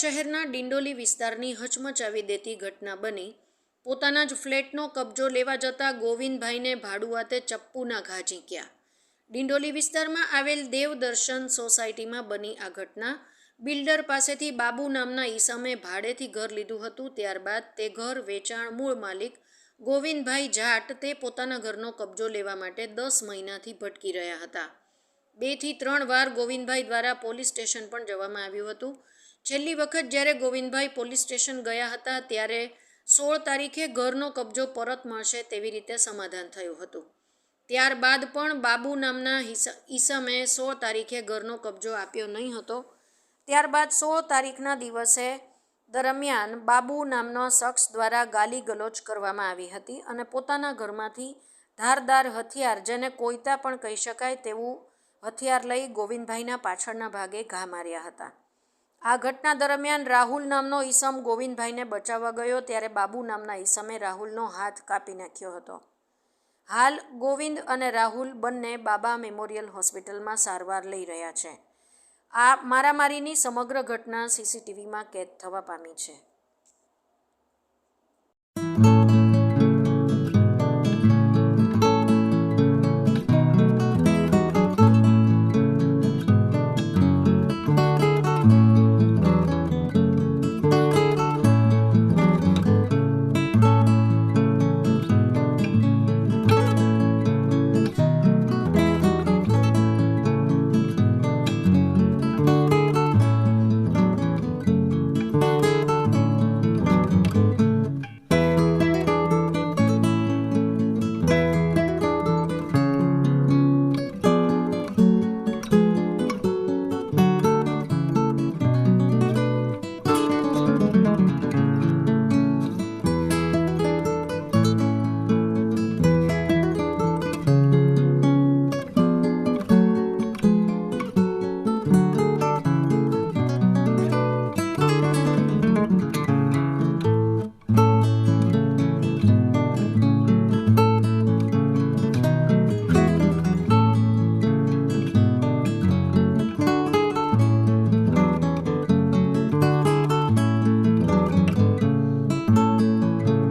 શહેરના ડિંડોલી વિસ્તારની હચમચાવી દેતી ઘટના બની. પોતાના જ ફ્લેટનો કબજો લેવા જતા ગોવિંદભાઈને ભાડુઆતે ચપ્પુના ઘા ઝીંક્યા. ડિંડોલી વિસ્તારમાં આવેલ દેવદર્શન સોસાયટીમાં બની આ ઘટના. બિલ્ડર પાસેથી બાબુ નામના ઈસમે ભાડેથી ઘર લીધું હતું. ત્યારબાદ તે ઘર વેચાણ મૂળ માલિક ગોવિંદભાઈ જાટ તે પોતાના ઘરનો કબજો લેવા માટે દસ મહિનાથી ભટકી રહ્યા હતા. બેથી ત્રણ વાર ગોવિંદભાઈ દ્વારા પોલીસ સ્ટેશન પણ જવામાં આવ્યું હતું. છેલ્લી વખત જ્યારે ગોવિંદભાઈ પોલીસ સ્ટેશન ગયા હતા ત્યારે સોળ તારીખે ઘરનો કબજો પરત મળશે તેવી રીતે સમાધાન થયું હતું. ત્યારબાદ પણ બાબુ નામના ઈસમે સોળ તારીખે ઘરનો કબજો આપ્યો નહીં હતો. ત્યારબાદ સોળ તારીખના દિવસે દરમિયાન બાબુ નામનો શખ્સ દ્વારા ગાલી ગલોચ કરવામાં આવી હતી અને પોતાના ઘરમાંથી ધારદાર હથિયાર, જેને કોઈતા પણ કહી શકાય તેવું હથિયાર લઈ ગોવિંદભાઈના પાછળના ભાગે ઘા માર્યા હતા. આ ઘટના દરમિયાન રાહુલ નામનો ઈસમ ગોવિંદભાઈને બચાવવા ગયો ત્યારે બાબુ નામના ઈસમે રાહુલનો હાથ કાપી નાખ્યો હતો. હાલ ગોવિંદ અને રાહુલ બંને બાબા મેમોરિયલ હોસ્પિટલમાં સારવાર લઈ રહ્યા છે. આ મારામારીની સમગ્ર ઘટના સીસીટીવીમાં કેદ થવા પામી છે.